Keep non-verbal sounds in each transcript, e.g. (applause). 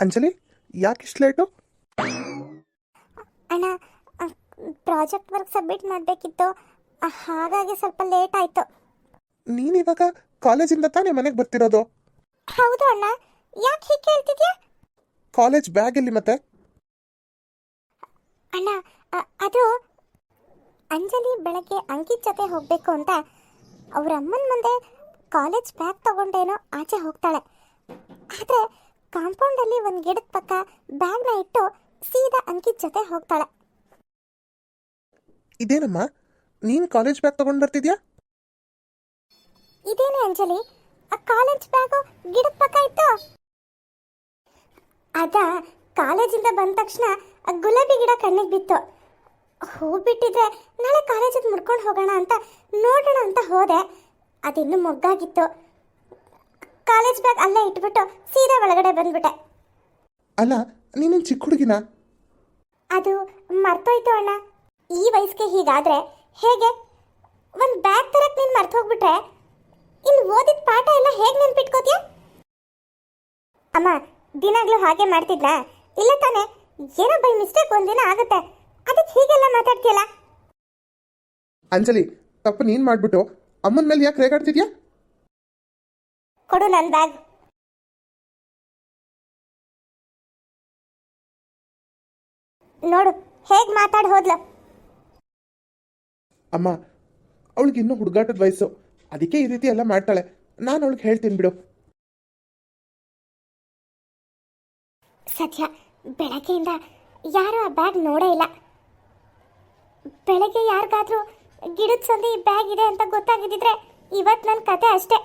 ಅಂಜಲಿ ಯಾಕೆ ಇಷ್ಟು ಲೇಟು ಅಣ್ಣ ಪ್ರಾಜೆಕ್ಟ್ ವರ್ಕ್ ಸಬ್ಮಿಟ್ ಮಾಡಬೇಕಿತ್ತು. ಹಾಗಾಗಿ ಸ್ವಲ್ಪ ಲೇಟ್ ಆಯಿತು. ನೀನು ಇವಾಗ ಕಾಲೇಜಿಂದ ತಾನೇ ಮನೆಗೆ ಬರ್ತಿರೋದು? ಹೌದು ಅಣ್ಣ. ಯಾಕೆ ಹೀಗೆ ಕೇಳ್ತಿದ್ಯಾ? ಕಾಲೇಜ್ ಬ್ಯಾಗ್ ಎಲ್ಲಿ ಮತ್ತೆ? ಅಣ್ಣ ಅ- ಅದು ಅಂಜಲಿ ಬೆಳಗ್ಗೆ ಅಂಕಿತ್ ಜೊತೆ ಹೋಗಬೇಕು ಅಂತ ಅವ್ರ ಅಮ್ಮನ ಮುಂದೆ ಕಾಲೇಜ್ ಬ್ಯಾಗ್ ತಗೊಂಡೇನೋ ಆಚೆ ಹೋಗ್ತಾಳೆ. ಆದರೆ ಕಾಂಪೌಂಡಲ್ಲಿ ಒಂದು ಗಿಡದ ಪಕ್ಕ ಬ್ಯಾಗ್ನ ಇಟ್ಟು ಸೀದಾ ಅಂಕಿತ್ ಜೊತೆ ಹೋಗ್ತಾಳೆ. ಇದೇನಮ್ಮ? ನೀನ್ ಕಾಲೇಜ್ ಬ್ಯಾಗ್ ತಗೊಂಡು ಬರ್ತಿದ್ಯಾ? ಇದೇನೆ ಅಂಜಲಿ? ಆ ಕಾಲೇಜ್ ಬ್ಯಾಗು ಗಿಡದ ಪಕ್ಕ ಇತ್ತು. ಅದ ಕಾಲೇಜಿಂದ ಬಂದ ತಕ್ಷಣ ಆ ಗುಲಾಬಿ ಗಿಡ ಕಣ್ಣಿಗೆ ಬಿತ್ತು. ಹೂ ಬಿಟ್ಟಿದ್ರೆ ನಾಳೆ ಕಾಲೇಜಿಗೆ ಮುಡ್ಕೊಂಡು ಹೋಗೋಣ ಅಂತ ನೋಡೋಣ ಅಂತ ಹೋದೆ. ಅದಿನ್ನೂ ಮೊಗ್ಗಾಗಿತ್ತು. ಕಾಲೇಜ್ ಬ್ಯಾಗ್ ಅಲ್ಲೇ ಇಟ್ಬಿಟ್ಟು ಸೀದಾ ಒಳಗಡೆ ಬಂದ್ಬಿಟ್ಟೆ. ಅಲ್ಲ ನೀನು ಚಿಕ್ಕ ಹುಡುಗಿನ? ಅದು ಮರ್ತೋಯ್ತು ಅಣ್ಣ. ಈ ವಯಸ್ಸಿಗೆ ಹೀಗಾದ್ರೆ ಹೇಗೆ? ಒಂದು ಬ್ಯಾಗ್ ತರಕ್ ನೀನು ಮರ್ತು ಹೋಗ್ಬಿಟ್ರೆ ಇನ್ನು ಓದಿದ ಪಾಠ ಎಲ್ಲ ಹೇಗೆ ನೆನ್ಪಿಟ್ಕೋತೀಯ? ಅಮ್ಮ ದಿನಾಗ್ಲೂ ಹಾಗೆ ಮಾಡ್ತಿದ್ನಾ ಇಲ್ಲ ತಾನೆ ಏನೋ ಬೈ ಮಿಸ್ಟೇಕ್ ಒಂದಿನ ಆಗುತ್ತೆ. ಅದಕ್ಕೆ ಹೀಗೆಲ್ಲ ಮಾತಾಡ್ತೀಯಲ್ಲ? ಅಂಜಲಿ ತಪ್ಪು ನೀನು ಮಾಡ್ಬಿಟ್ಟು ಅಮ್ಮನ ಮೇಲೆ ಯಾಕೆ ರೇಗಾಡ್ತಿದ್ಯಾ? ಕೊಡು ನನ್ನ ಬ್ಯಾಗ್ ನೋಡು ಹೇಗೆ ಮಾತಾಡಿ ಹೋದ್ಲು? ಅಮ್ಮ ಅವಳಿಗೆ ಇನ್ನೂ ಹುಡುಗಾಟದ ವಯಸ್ಸು. ಅದಕ್ಕೆ ಈ ರೀತಿ ಎಲ್ಲ ಮಾಡ್ತಾಳೆ. ನಾನು ಅವಳಿಗೆ ಹೇಳ್ತೀನಿ ಬಿಡು. ಸತ್ಯ ಬೆಳಗ್ಗೆಯಿಂದ ಯಾರೂ ಆ ಬ್ಯಾಗ್ ನೋಡೇ ಇಲ್ಲ. ಬೆಳಗ್ಗೆ ಯಾರಿಗಾದ್ರೂ ಗಿಡದ ಸಂದಿ ಈ ಬ್ಯಾಗ್ ಇದೆ ಅಂತ ಗೊತ್ತಾಗಿದ್ದಿದ್ರೆ ಇವತ್ತು ನನ್ನ ಕತೆ ಅಷ್ಟೇ.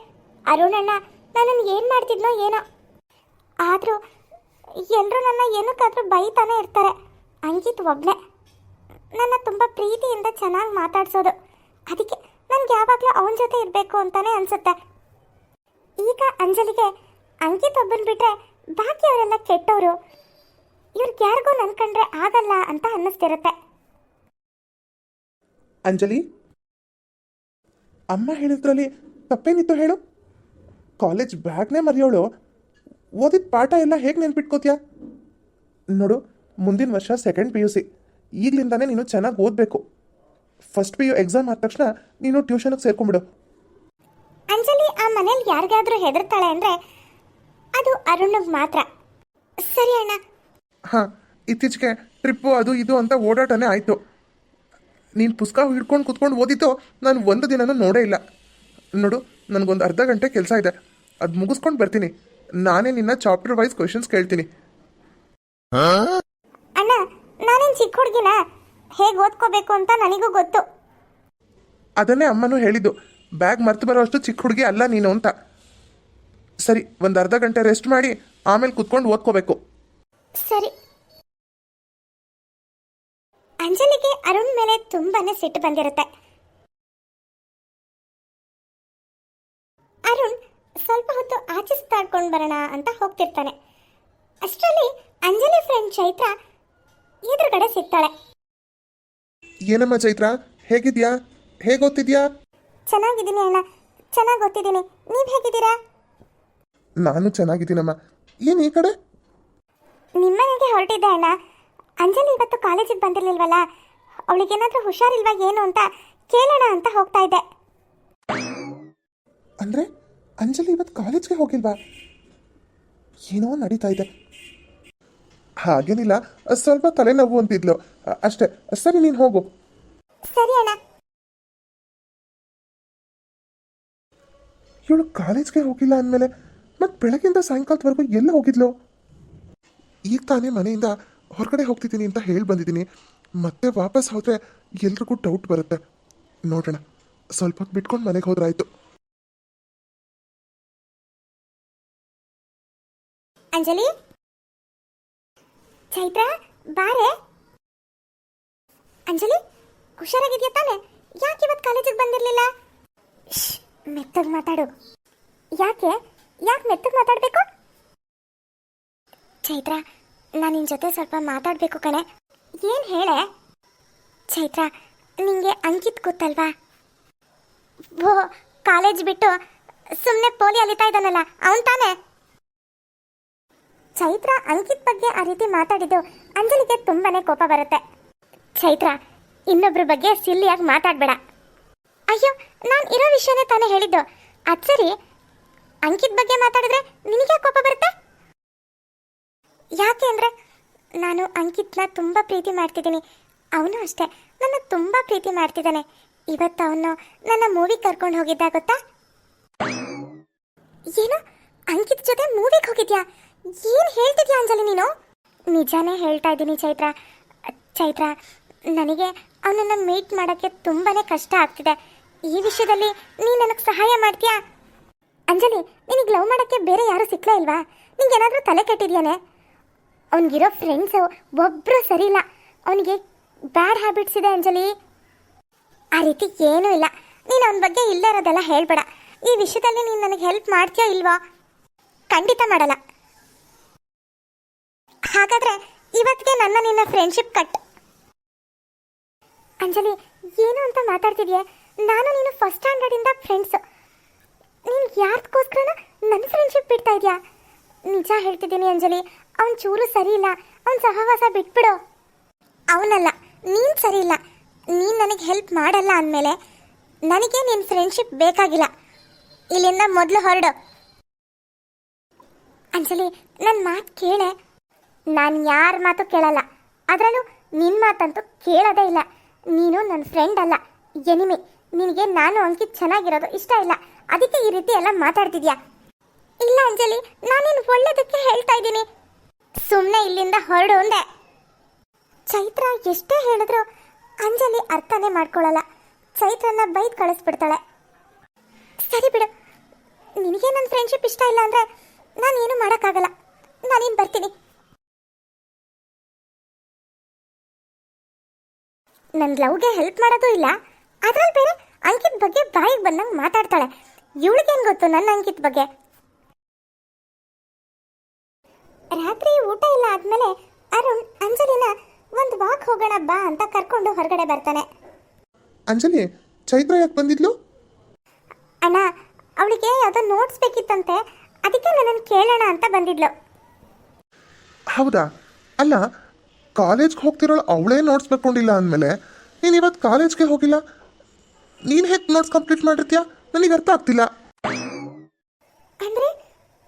ಅರುಣಣ್ಣ ನನ್ನನ್ನು ಏನು ಮಾಡ್ತಿದ್ನೋ ಏನೋ. ಆದರೂ ಎಲ್ಲರೂ ನನ್ನ ಏನಕ್ಕಾದರೂ ಬೈತಾನೆ ಇರ್ತಾರೆ. ಅಂಕಿತ್ ಒಬ್ಬನೇ ನನ್ನ ತುಂಬ ಪ್ರೀತಿಯಿಂದ ಚೆನ್ನಾಗಿ ಮಾತಾಡ್ಸೋದು. ಅದಕ್ಕೆ ನನಗೆ ಯಾವಾಗಲೂ ಅವನ ಜೊತೆ ಇರಬೇಕು ಅಂತಾನೆ ಅನಿಸುತ್ತೆ. ಈಗ ಅಂಜಲಿಗೆ ಅಂಕಿತ್ ಒಬ್ಬನ್ ಬಿಟ್ರೆ ಬಾಕಿಯವರೆಲ್ಲ ಕೆಟ್ಟವರು. ಇವ್ರಿಗೆ ಯಾರಿಗೂ ನನ್ಕಂಡ್ರೆ ಆಗಲ್ಲ ಅಂತ ಅನ್ನಿಸ್ತಿರುತ್ತೆ. ಅಂಜಲಿ? ಅಮ್ಮ ಹೇಳಿದ್ರಲ್ಲಿ ತಪ್ಪೇನಿತ್ತು ಹೇಳು. ಕಾಲೇಜ್ ಬ್ಯಾಗ್ನೇ ಮರೆಯೋಳು. ಓದಿದ ಪಾಠ ಎಲ್ಲ ಹೇಗೆ ನೆನ್ಪಿಟ್ಕೋತೀಯ? ನೋಡು ಮುಂದಿನ ವರ್ಷ ಸೆಕೆಂಡ್ ಪಿ ಯು ಸಿ ಈಗಲಿಂದಾನೇ ನೀನು ಚೆನ್ನಾಗಿ ಓದಬೇಕು. ಫಸ್ಟ್ ಪಿ ಯು ಎಕ್ಸಾಮ್ ಆದ ತಕ್ಷಣ ನೀನು ಟ್ಯೂಷನ್ಗೆ ಸೇರ್ಕೊಂಬಿಡು ಅಂಜಲಿ ಆ ಮನೇಲಿ ಯಾರಿಗಾದ್ರೂ ಹೆದರ್ತಾಳೆ ಅಂದ್ರೆ ಅದು ಅರುಣ್ ಮಾತ್ರ. ಸರಿ ಅಣ್ಣ. ಹಾಂ ಇತ್ತೀಚೆಗೆ ಟ್ರಿಪ್ಪು ಅದು ಇದು ಅಂತ ಓಡಾಟನೇ ಆಯಿತು. ನೀನು ಪುಸ್ತಕ ಹಿಡ್ಕೊಂಡು ಕುತ್ಕೊಂಡು ಓದಿದ್ದು ನಾನು ಒಂದು ದಿನನೂ ನೋಡೇ ಇಲ್ಲ. ನೋಡು ನನಗೊಂದು ಅರ್ಧ ಗಂಟೆ ಕೆಲಸ ಇದೆ. ಅದು ಮುಗಿಸ್ಕೊಂಡು ಬರ್ತೀನಿ. ನಾನೇ ನಿನ್ನ ಚಾಪ್ಟರ್ ವೈಸ್ ಕ್ವೆಶನ್ಸ್ ಕೇಳ್ತೀನಿ. ಅಣ್ಣ ನಾನೇನು ಚಿಕ್ಕ ಹುಡುಗಿನ? ಹೇಗೆ ಓದ್ಕೋಬೇಕು ಅಂತ ನನಗೂ ಗೊತ್ತು. ಅದನ್ನೇ ಅಮ್ಮನೂ ಹೇಳಿದ್ದು. ಬ್ಯಾಗ್ ಮರ್ತು ಬರೋ ಅಷ್ಟು ಚಿಕ್ಕ ಹುಡುಗಿ ಅಲ್ಲ ನೀನು ಅಂತ. ಸರಿ ಒಂದು ಅರ್ಧ ಗಂಟೆ ರೆಸ್ಟ್ ಮಾಡಿ ಆಮೇಲೆ ಕುತ್ಕೊಂಡು ಓದ್ಕೋಬೇಕು. ಸರಿ. ಅಂಜಲಿಗೆ ಅರುಣ್ ಮೇಲೆ ತುಂಬಾನೇ ಸಿಟ್ಟು ಬಂದಿರುತ್ತೆ. ಸ್ವಲ್ಪ ಹೊತ್ತು ಆಚೆ ಸುತ್ತಾಡ್ಕೊಂಡು ಬರೋಣ ಅಂತ ಹೋಗ್ತಿರ್ತಾನೆ ಅಷ್ಟರಲ್ಲಿ ಅಂಜಲಿ ಫ್ರೆಂಡ್ ಚೈತ್ರ ಎದುರುಗಡೆ ಸಿಗ್ತಾಳೆ. ಏನಮ್ಮ ಚೈತ್ರ? ಹೇಗಿದ್ಯಾ? ಹೇಗೆ ಓದ್ತಿದ್ಯಾ ಚೆನ್ನಾಗಿದ್ದೀನಿ ಅಣ್ಣ. ಚೆನ್ನಾಗಿ ಗೊತ್ತಿದ್ದೀನಿ ನೀವು ಹೇಗಿದ್ದೀರಾ? ನಾನು ಚೆನ್ನಾಗಿದ್ದೀನಮ್ಮ. ಏನು ಈ ಕಡೆ? ನಿಮ್ಮನೆಗೆ ಹೊರಟಿದ್ದೆ ಅಣ್ಣ. ಅಂಜಲಿ ಇವತ್ತು ಕಾಲೇಜಿಗೆ ಬಂದಿರಲಿಲ್ವಲ್ಲ? ಅವಳಿಗೇನಾದ್ರೂ ಹುಷಾರಿಲ್ವಾ ಏನು ಅಂತ ಕೇಳೋಣ ಅಂತ ಹೋಗ್ತಾ ಇದ್ದೆ. ಅಂದರೆ? ಅಂಜಲಿ ಇವತ್ತು ಕಾಲೇಜ್ಗೆ ಹೋಗಿಲ್ವಾ? ಏನೋ ನಡೀತಾ ಇದೆ. ಹಾಗೇನಿಲ್ಲ ಸ್ವಲ್ಪ ತಲೆನೋವು ಅಂತಿದ್ಲು. ಅಷ್ಟೇ ಸರಿ ನೀನು ಹೋಗು. ಸರಿ ಅಣ್ಣ. ಇವಳು ಕಾಲೇಜ್ಗೆ ಹೋಗಿಲ್ಲ ಅಂದಮೇಲೆ ಮತ್ತೆ ಬೆಳಗ್ಗೆಯಿಂದ ಸಾಯಂಕಾಲದವರೆಗೂ ಎಲ್ಲ ಹೋಗಿದ್ಲು? ಈಗ ತಾನೇ ಮನೆಯಿಂದ ಹೊರಗಡೆ ಹೋಗ್ತಿದ್ದೀನಿ ಅಂತ ಹೇಳಿ ಬಂದಿದ್ದೀನಿ. ಮತ್ತೆ ವಾಪಸ್ ಹೋದರೆ ಎಲ್ರಿಗೂ ಡೌಟ್ ಬರುತ್ತೆ. ನೋಡೋಣ ಸ್ವಲ್ಪ ಹೊತ್ತು ಬಿಟ್ಕೊಂಡು ಮನೆಗೆ ಹೋದ್ರಾಯ್ತು ಅಂಜಲಿ? ಚೈತ್ರ, ಬಾರೆ? ಅಂಜಲಿ, ಹುಷಾರಾಗಿದ್ಯಾ ತಾನೆ? ಯಾಕೆ ಇವತ್ತು ಕಾಲೇಜಿಗೆ ಬಂದಿರಲಿಲ್ಲ? ಮೆತ್ತಗೆ ಮಾತಾಡು. ಯಾಕೆ? ಯಾಕೆ ಮೆತ್ತಗೆ ಮಾತಾಡಬೇಕು? ಚೈತ್ರ, ನಾನು ನಿನ್ನ ಜೊತೆ ಸ್ವಲ್ಪ ಮಾತಾಡಬೇಕು ಕಣೆ. ಏನು ಹೇಳೆ? ಚೈತ್ರ, ನಿಂಗೆ ಅಂಕಿತ್ ಗೊತ್ತಲ್ವಾ? ಓ, ಕಾಲೇಜ್ ಬಿಟ್ಟು ಸುಮ್ಮನೆ ಪೋಲಿ ಅಲಿತಾ ಇದ್ದಾನಲ್ಲ, ಅವನ್ ತಾನೇ? ಚೈತ್ರ ಅಂಕಿತ್ ಬಗ್ಗೆ ಆ ರೀತಿ ಮಾತಾಡಿದ್ದು ಅಂಜಲಿಗೆ ತುಂಬಾನೇ ಕೋಪ ಬರುತ್ತೆ. ಚೈತ್ರ, ಇನ್ನೊಬ್ರ ಬಗ್ಗೆ ಸಿಲ್ಲಿಯಾಗಿ ಮಾತಾಡ್ಬೇಡ. ಅಯ್ಯೋ, ನಾನು ಇರೋ ವಿಷಯನೇ ತಾನೇ ಹೇಳಿದ್ದು. ಅದ್ ಸರಿ. ಅಂಕಿತ್ ಬಗ್ಗೆ ಮಾತಾಡಿದ್ರೆ ನಿನಗೆ ಕೋಪ ಬರುತ್ತೆ? ಯಾಕೆ ಅಂದ್ರೆ ನಾನು ಅಂಕಿತ್ನ ತುಂಬಾ ಪ್ರೀತಿ ಮಾಡ್ತಿದ್ದೀನಿ. ಅವನು ಅಷ್ಟೇ. ನನ್ನ ತುಂಬಾ ಪ್ರೀತಿ ಮಾಡ್ತಿದ್ದಾನೆ. ಇವತ್ತು ಅವನು ನನ್ನ ಮೂವಿ ಕರ್ಕೊಂಡು ಹೋಗಿದ್ದ, ಗೊತ್ತಾ? ಏನು? ಅಂಕಿತ್ ಜೊತೆ ಮೂವಿಗೆ ಹೋಗಿದ್ಯಾ? ಏನ್ ಹೇಳ್ತಿದ್ಯಾ ಅಂಜಲಿ ನೀನು? ನಿಜಾನೇ ಹೇಳ್ತಾ ಇದ್ದೀನಿ ಚೈತ್ರ. ಚೈತ್ರ, ನನಗೆ ಅವನನ್ನ ಮೀಟ್ ಮಾಡೋಕ್ಕೆ ತುಂಬಾನೇ ಕಷ್ಟ ಆಗ್ತಿದೆ. ಈ ವಿಷಯದಲ್ಲಿ ನೀನು ನನಗೆ ಸಹಾಯ ಮಾಡ್ತೀಯಾ? ಅಂಜಲಿ, ನಿನಗೆ ಲವ್ ಮಾಡೋಕ್ಕೆ ಬೇರೆ ಯಾರು ಸಿಕ್ಕಲೇ ಇಲ್ವಾ? ನಿಂಗೆ ಏನಾದರೂ ತಲೆ ಕೆಟ್ಟಿದ್ಯಾನೆ? ಅವನಿಗಿರೋ ಫ್ರೆಂಡ್ಸು ಒಬ್ಬರು ಸರಿ ಇಲ್ಲ ಅವನಿಗೆ ಬ್ಯಾಡ್ ಹ್ಯಾಬಿಟ್ಸ್ ಇದೆ ಅಂಜಲಿ. ಆ ರೀತಿ ಏನೂ ಇಲ್ಲ. ನೀನು ಅವನ ಬಗ್ಗೆ ಇಲ್ಲೇ ಇರೋದೆಲ್ಲ ಹೇಳ್ಬೇಡ. ಈ ವಿಷಯದಲ್ಲಿ ನೀನು ನನಗೆ ಹೆಲ್ಪ್ ಮಾಡ್ತೀಯಾ ಇಲ್ವಾ? ಖಂಡಿತ ಮಾಡಲ್ಲ ಹಾಗಾದ್ರೆ ಇವತ್ತಿಗೆ ನನ್ನ ಫ್ರೆಂಡ್ಶಿಪ್ ಕಟ್ ಅಂಜಲಿ, ಏನು ಅಂತ ಮಾತಾಡ್ತಿದ್ಯೆ? ನಾನು ನೀನು ಫಸ್ಟ್ ಸ್ಟ್ಯಾಂಡರ್ಡಿಂದ ಫ್ರೆಂಡ್ಸ್ ನೀನು ಯಾರ್ದಕ್ಕೋಸ್ಕರನ ನನ್ನ ಫ್ರೆಂಡ್ಶಿಪ್ ಬಿಡ್ತಾ ಇದೆಯಾ? ನಿಜ ಹೇಳ್ತಿದ್ದೀನಿ ಅಂಜಲಿ, ಅವನ್ ಚೂರು ಸರಿ ಇಲ್ಲ. ಅವನ ಸಹವಾಸ ಬಿಟ್ಬಿಡು. ಅವನಲ್ಲ, ನೀನ್ ಸರಿ ಇಲ್ಲ. ನೀನು ನನಗೆ ಹೆಲ್ಪ್ ಮಾಡಲ್ಲ ಅಂದಮೇಲೆ ನನಗೆ ನಿನ್ನ ಫ್ರೆಂಡ್ಶಿಪ್ ಬೇಕಾಗಿಲ್ಲ. ಇಲ್ಲಿಂದ ಮೊದಲು ಹೊರಡು. ಅಂಜಲಿ ನನ್ನ ಮಾತು ಕೇಳೆ. ನಾನು ಯಾರ ಮಾತು ಕೇಳಲ್ಲ. ಅದರಲ್ಲೂ ನಿನ್ನ ಮಾತಂತೂ ಕೇಳೋದೇ ಇಲ್ಲ. ನೀನು ನನ್ನ ಫ್ರೆಂಡ್ ಅಲ್ಲ. ಎನಿಮಿ, ನಿನಗೆ ನಾನು ಅಂಕಿತ್ ಚೆನ್ನಾಗಿರೋದು ಇಷ್ಟ ಇಲ್ಲ. ಅದಕ್ಕೆ ಈ ರೀತಿ ಎಲ್ಲ ಮಾತಾಡ್ತಿದ್ಯಾ? ಇಲ್ಲ ಅಂಜಲಿ, ನಾನೇನು ಒಳ್ಳೆದಕ್ಕೆ ಹೇಳ್ತಾ ಇದ್ದೀನಿ. ಸುಮ್ಮನೆ ಇಲ್ಲಿಂದ ಹೊರಡು ಅಂದೆ. ಚೈತ್ರ ಎಷ್ಟೇ ಹೇಳಿದ್ರು ಅಂಜಲಿ ಅರ್ಥನೇ ಮಾಡ್ಕೊಳ್ಳಲ್ಲ. ಚೈತ್ರನ ಬೈದ್ ಕಳಿಸ್ಬಿಡ್ತಾಳೆ. ಸರಿ ಬಿಡು. ನಿನಗೆ ನನ್ನ ಫ್ರೆಂಡ್ಶಿಪ್ ಇಷ್ಟ ಇಲ್ಲ ಅಂದರೆ ನಾನೇನು ಮಾಡೋಕ್ಕಾಗಲ್ಲ. ನಾನೇನು ಬರ್ತೀನಿ? ನನ್ನ ಲವ್ಗೆ ಹೆಲ್ಪ್ ಮಾಡೋದು ಇಲ್ಲ. ಅದ್ರಲ್ಲಿ ಬೇರೆ ಅಂಕಿತ್ ಬಗ್ಗೆ ಬಾಯಿಗೆ ಬಂದಂಗೆ ಮಾತಾಡ್ತಾಳೆ. ಇವಳಿಗೇನು ಗೊತ್ತು ನನ್ನ ಅಂಕಿತ್ ಬಗ್ಗೆ? ರಾತ್ರಿ ಊಟ ಇಲ್ಲ ಆದ್ಮೇಲೆ ಅರುಣ್ ಅಂಜಲಿನ ಒಂದು ವಾಕ್ ಹೋಗೋಣ ಬಾ ಅಂತ ಕರ್ಕೊಂಡು ಹೊರಗಡೆ ಬರ್ತಾನೆ. ಅಂಜಲಿ ಚೈತ್ರ ಯಾಕೆ ಬಂದಿದ್ಲು? ಅಣ್ಣ ಅವಳಿಗೆ ಯಾವುದೋ ನೋಟ್ಸ್ ಬೇಕಿತ್ತಂತೆ. ಅದಕ್ಕೆ ನನ್ನನ್ನು ಕೇಳೋಣ ಅಂತ ಬಂದಿದ್ಲು. ಹೌದಾ? ಅಲ್ಲ ಕಾಲೇಜ್ಗೆ ಹೋಗ್ತಿರೋಳು ಅವಳೇ ನೋಟ್ಸ್ ಬರ್ಕೊಂಡಿಲ್ಲ ಅಂದಮೇಲೆ ನೀನು ಇವತ್ತು ಕಾಲೇಜ್ಗೆ ಹೋಗಿಲ್ಲ? ನೀನು ಹೇಗೆ ನೋಟ್ಸ್ ಕಂಪ್ಲೀಟ್ ಮಾಡಿರ್ತೀಯಾ? ನನಗೆ ಅರ್ಥ ಆಗ್ತಿಲ್ಲ. ಅಂದ್ರೆ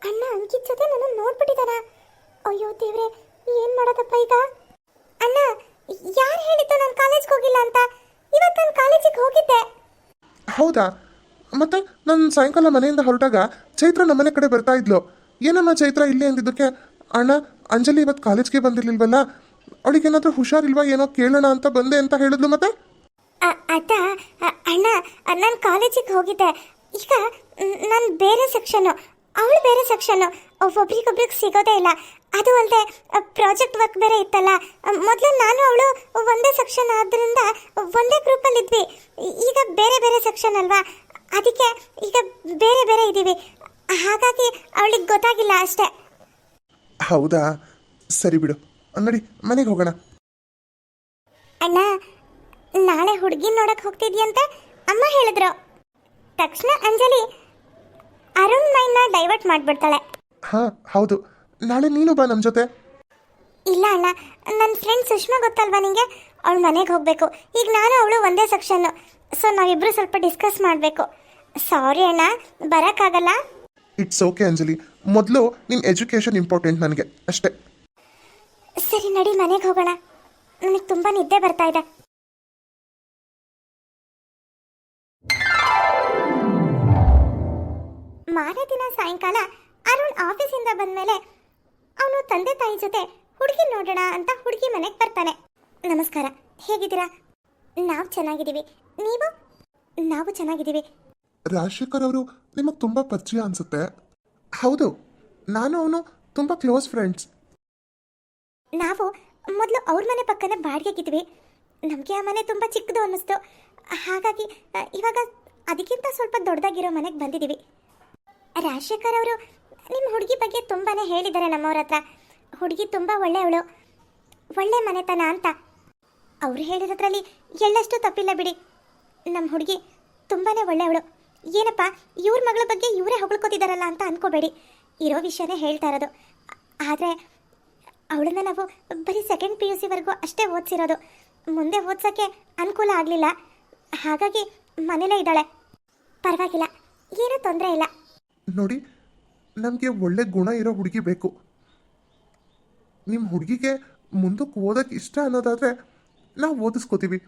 ಅಣ್ಣ ಅಂಕಿತ್ ಜೊತೆ ನನ್ನ ನೋಡ್ಬಿಟ್ಟಿದಾನ ಅಯ್ಯೋ ದೇವ್ರೆ ಏನ್ ಮಾಡೋದಪ್ಪ ಈಗ? ಅಣ್ಣ ಯಾರು ಹೇಳಿದ್ದು ನಾನು ಕಾಲೇಜ್ಗೆ ಹೋಗಿಲ್ಲ ಅಂತ? ಇವತ್ತು ನಾನು ಕಾಲೇಜಿಗೆ ಹೋಗಿದ್ದೆ. ಹೌದಾ? ಮತ್ತೆ ನಾನು ಸಾಯಂಕಾಲ ಮನೆಯಿಂದ ಹೊರಟಾಗ ಚೈತ್ರ ನಮ್ಮನೆ ಕಡೆ ಬರ್ತಾ ಇದ್ಲು. ಏನಮ್ಮ ಚೈತ್ರ ಇಲ್ಲಿ ಅಂದಿದ್ದಕ್ಕೆ? ಅಣ್ಣ ಅಂಜಲಿ ಇವತ್ತು ಕಾಲೇಜ್ಗೆ ಬಂದಿರ್ಲಿಲ್ವಲ್ಲ? ಅವಳಿಗೇನಾದ್ರೂ ಹುಷಾರಿಲ್ವಾ ಏನೋ ಕೇಳೋಣ ಅಂತ ಬಂದೆ ಅಂತ ಹೇಳಿದ್ಲು ಮತ್ತೆ? ಅದ ಅಣ್ಣ ನಾನು ಕಾಲೇಜಿಗೆ ಹೋಗಿದ್ದೆ. ಈಗ ನಾನು ಬೇರೆ ಸೆಕ್ಷನ್ನು ಅವಳು ಬೇರೆ ಸೆಕ್ಷನ್ನು ಒಬ್ರಿಗೊಬ್ರಿಗೆ ಸಿಗೋದೇ ಇಲ್ಲ. ಅದು ಅಲ್ಲದೆ ಪ್ರಾಜೆಕ್ಟ್ ವರ್ಕ್ ಬೇರೆ ಇತ್ತಲ್ಲ. ಮೊದಲು ನಾನು ಅವಳು ಒಂದೇ ಸೆಕ್ಷನ್ ಆದ್ರಿಂದ ಒಂದೇ ಗ್ರೂಪಲ್ಲಿ ಇದ್ವಿ. ಈ- ಈಗ ಬೇರೆ ಬೇರೆ ಸೆಕ್ಷನ್ ಅಲ್ವಾ? ಅದಕ್ಕೆ ಈಗ ಬೇರೆ ಬೇರೆ ಇದ್ದೀವಿ ಹಾಗಾಗಿ ಅವಳಿಗೆ ಗೊತ್ತಾಗಿಲ್ಲ ಅಷ್ಟೇ. ಹೌದಾ? ಸರಿ ಬಿಡು. ನಡಿ ಮನೆಗೆ ಹೋಗೋಣ. ಅಣ್ಣ ನಾಳೆ ಹುಡುಗಿ ನೋಡಕ್ ಹೋಗ್ತಿದ್ಯಂತ ಅಮ್ಮ ಹೇಳಿದ್ರು. ತಕ್ಷಣ ಅಂಜಲಿ ಅರುಣ್ ಮೈನ ಡೈವರ್ಟ್ ಮಾಡ್ಬಿಡ್ತಾಳೆ. ಹಾ ಹೌದು. ನಾಳೆ ನೀನು ಬಾ ನಮ್ಮ ಜೊತೆ. ಇಲ್ಲ ಅಣ್ಣ ನನ್ನ ಫ್ರೆಂಡ್ ಸುಷ್ಮಾ ಗೊತ್ತಲ್ವಾ ನಿಂಗೆ? ಅವಳು ಮನೆಗೆ ಹೋಗಬೇಕು. ಈಗ ನಾನು ಅವಳು ಒಂದೇ ಸೆಕ್ಷನ್ನು. ಸೊ ನಾವಿಬ್ರು ಸ್ವಲ್ಪ ಡಿಸ್ಕಸ್ ಮಾಡಬೇಕು. ಸಾರಿ ಅಣ್ಣ ಬರೋಕ್ಕಾಗಲ್ಲ? It's okay Anjali. ಮೊದಲು ನಿನ್ನ ಎಜುಕೇಷನ್ ಇಂಪಾರ್ಟೆಂಟ್ ನನಗೆ ಅಷ್ಟೇ. ನಡಿ, ಮನೆಗೆ ಹೋಗೋಣ. ನನಗೆ ತುಂಬ ನಿದ್ದೆ ಬರ್ತಾ ಇದೆ. ಮಾರೇ ದಿನ ಸಾಯಂಕಾಲ ಅರುಣ್ ಆಫೀಸಿಂದ ಬಂದ್ಮೇಲೆ ಅವನು ತಂದೆ ತಾಯಿ ಜೊತೆ ಹುಡುಗಿ ನೋಡೋಣ ಅಂತ ಹುಡುಗಿ ಮನೆಗೆ ಬರ್ತಾನೆ. ನಮಸ್ಕಾರ. ಹೇಗಿದ್ದೀರಾ? ನಾವು ಚೆನ್ನಾಗಿದ್ದೀವಿ. ನೀವು? ನಾವು ಚೆನ್ನಾಗಿದ್ದೀವಿ. ರಾಜಶೇಖರ್ ಅವರು ನಿಮಗೆ ತುಂಬ ಪರಿಚಯ ಅನಿಸುತ್ತೆ. ಹೌದು, ನಾನು ಅವನು ತುಂಬ ಕ್ಲೋಸ್ ಫ್ರೆಂಡ್ಸ್. ನಾವು ಮೊದಲು ಅವ್ರ ಮನೆ ಪಕ್ಕನೇ ಬಾಡಿಗೆಗಿದ್ವಿ ನಮಗೆ ಆ ಮನೆ ತುಂಬ ಚಿಕ್ಕದು ಅನ್ನಿಸ್ತು. ಹಾಗಾಗಿ ಇವಾಗ ಅದಕ್ಕಿಂತ ಸ್ವಲ್ಪ ದೊಡ್ಡದಾಗಿರೋ ಮನೆಗೆ ಬಂದಿದ್ದೀವಿ ರಾಜಶೇಖರ್ ಅವರು ನಿಮ್ಮ ಹುಡುಗಿ ಬಗ್ಗೆ ತುಂಬಾ ಹೇಳಿದ್ದಾರೆ ನಮ್ಮವ್ರ ಹತ್ರ. ಹುಡುಗಿ ತುಂಬ ಒಳ್ಳೆಯವಳು. ಒಳ್ಳೆ ಮನೆತನ ಅಂತ. ಅವ್ರು ಹೇಳಿರೋದ್ರಲ್ಲಿ ಎಳ್ಳಷ್ಟು ತಪ್ಪಿಲ್ಲ ಬಿಡಿ. ನಮ್ಮ ಹುಡುಗಿ ತುಂಬಾ ಒಳ್ಳೆಯವಳು. ಏನಪ್ಪ, ಇವ್ರ ಮಗಳ ಬಗ್ಗೆ ಇವರೇ ಹೊಗಳ್ಕೊತಿದಾರಲ್ಲ ಅಂತ ಅನ್ಕೋಬೇಡಿ. ಇರೋ ವಿಷಯನೇ ಹೇಳ್ತಾ ಇರೋದು. ಆದರೆ ಅವಳನ್ನ ನಾವು ಬರೀ ಸೆಕೆಂಡ್ ಪಿ ಯು ಸಿವರೆಗೂ ಅಷ್ಟೇ ಓದಿಸಿರೋದು. ಮುಂದೆ ಓದ್ಸೋಕ್ಕೆ ಅನುಕೂಲ ಆಗಲಿಲ್ಲ. ಹಾಗಾಗಿ ಮನೇಲೇ ಇದ್ದಾಳೆ. ಪರವಾಗಿಲ್ಲ. ಏನೂ ತೊಂದರೆ ಇಲ್ಲ. ನೋಡಿ ನಮಗೆ ಒಳ್ಳೆ ಗುಣ ಇರೋ ಹುಡುಗಿ ಬೇಕು. ನಿಮ್ಮ ಹುಡುಗಿಗೆ ಮುಂದಕ್ಕೆ ಓದೋಕ್ಕೆ ಇಷ್ಟ ಅನ್ನೋದಾದರೆ ನಾವು ಓದಿಸ್ಕೋತೀವಿ.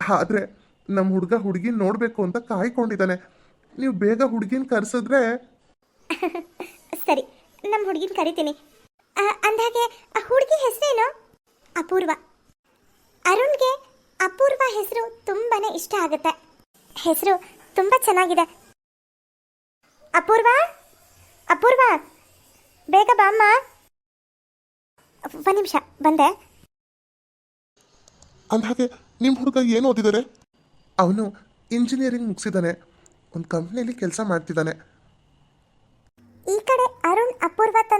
ಆದರೆ ನಮ್ಮ ಹುಡುಗ ಹುಡುಗಿ ನೋಡಬೇಕು ಅಂತ ಕಾಯ್ಕೊಂಡಿದ್ದಾನೆ. ನೀವು ಬೇಗ ಹುಡುಗಿನ ಕರೆಸಿದ್ರೆ (laughs) ಸರಿ ನಮ್ಮ ಹುಡುಗಿನ ಕರಿತೀನಿ. ಆ, ಅಂದ್ಹಾಗೆ ಆ ಹುಡುಗಿ ಹೆಸರೇನು? ಅಪೂರ್ವ. ಅರುಣ್ಗೆ ಅಪೂರ್ವ ಹೆಸರು ತುಂಬಾನೇ ಇಷ್ಟ ಆಗುತ್ತೆ. ಹೆಸರು ತುಂಬ ಚೆನ್ನಾಗಿದೆ. ಅಪೂರ್ವ? ಅಪೂರ್ವ? ಬೇಗ ಬಾಮ್ಮ ಒಂದು ನಿಮಿಷ ಬಂದೆ. ಅಂದಾಗೆ ನಿಮ್ಮ ಹುಡುಗ ಏನು ಓದಿದ್ದಾರೆ ಅವನು ಇಂಜಿನಿಯರಿಂಗ್ ಮುಗಿಸಿದ್ದಾನೆ ಒಂದು ಕಂಪ್ನಿಯಲ್ಲಿ ಕೆಲಸ ಮಾಡ್ತಿದ್ದಾನೆ ಈ ಕಡೆ ಅರುಣ್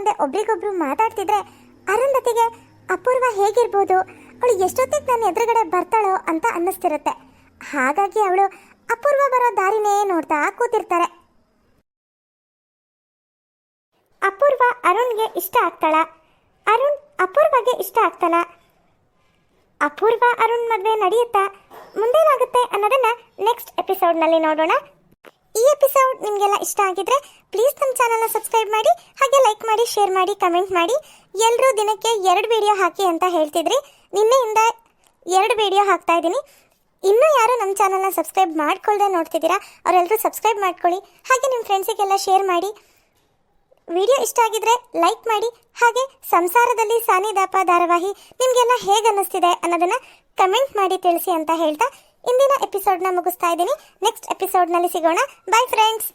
ತಂದೆ ಒಬ್ರಿಗೊಬ್ರು ಮಾತಾಡ್ತಿದ್ರೆ ಅರುಂಧತಿಗೆ ಅಪೂರ್ವ ಹೇಗಿರ್ಬೋದು, ಅವಳು ಎಷ್ಟೊತ್ತಿಗೆ ನನ್ನ ಎದುರುಗಡೆ ಬರ್ತಾಳೋ ಅಂತ ಅನ್ನಿಸ್ತಿರುತ್ತೆ. ಹಾಗಾಗಿ ಅವಳು ಅಪೂರ್ವ ಬರೋ ದಾರಿನೇ ನೋಡ್ತಾ ಕೂತಿರ್ತಾರೆ. ಅಪೂರ್ವ ಅರುಣ್ಗೆ ಇಷ್ಟ ಆಗ್ತಾಳ? ಅರುಣ್ ಅಪೂರ್ವಗೆ ಇಷ್ಟ ಆಗ್ತಾನ? ಅಪೂರ್ವ ಅರುಣ್ ಮದುವೆ ನಡೆಯುತ್ತಾ? ಮುಂದೇನಾಗುತ್ತೆ ಅನ್ನೋದನ್ನ ನೆಕ್ಸ್ಟ್ ಎಪಿಸೋಡ್ನಲ್ಲಿ ನೋಡೋಣ. ಈ ಎಪಿಸೋಡ್ ನಿಮಗೆಲ್ಲ ಇಷ್ಟ ಆಗಿದ್ರೆ ಪ್ಲೀಸ್ ನಮ್ಮ ಚಾನಲ್ನ ಸಬ್ಸ್ಕ್ರೈಬ್ ಮಾಡಿ, ಹಾಗೆ ಲೈಕ್ ಮಾಡಿ ಶೇರ್ ಮಾಡಿ ಕಮೆಂಟ್ ಮಾಡಿ. ಎಲ್ಲರೂ ದಿನಕ್ಕೆ ಎರಡು ವಿಡಿಯೋ ಹಾಕಿ ಅಂತ ಹೇಳ್ತಿದ್ರಿ. ನಿನ್ನೆಯಿಂದ ಎರಡು ವಿಡಿಯೋ ಹಾಕ್ತಾ ಇದ್ದೀನಿ. ಇನ್ನೂ ಯಾರು ನಮ್ಮ ಚಾನಲ್ನ ಸಬ್ಸ್ಕ್ರೈಬ್ ಮಾಡ್ಕೊಳ್ಳದೆ ನೋಡ್ತಿದ್ದೀರಾ ಅವರೆಲ್ಲರೂ ಸಬ್ಸ್ಕ್ರೈಬ್ ಮಾಡ್ಕೊಳ್ಳಿ. ಹಾಗೆ ನಿಮ್ಮ ಫ್ರೆಂಡ್ಸಿಗೆಲ್ಲ ಶೇರ್ ಮಾಡಿ. ವಿಡಿಯೋ ಇಷ್ಟ ಆಗಿದ್ರೆ ಲೈಕ್ ಮಾಡಿ. ಹಾಗೆ ಸಂಸಾರದಲ್ಲಿ ಸಾನಿದಾಪ ಧಾರಾವಾಹಿ ನಿಮಗೆಲ್ಲ ಹೇಗೆ ಅನ್ನಿಸ್ತಿದೆ ಅನ್ನೋದನ್ನ ಕಮೆಂಟ್ ಮಾಡಿ ತಿಳಿಸಿ ಅಂತ ಹೇಳ್ತಾ ಇಂದಿನ ಎಪಿಸೋಡ್ನ ಮುಗಿಸ್ತಾ ಇದ್ದೀನಿ. ನೆಕ್ಸ್ಟ್ ಎಪಿಸೋಡ್ನಲ್ಲಿ ಸಿಗೋಣ. By friends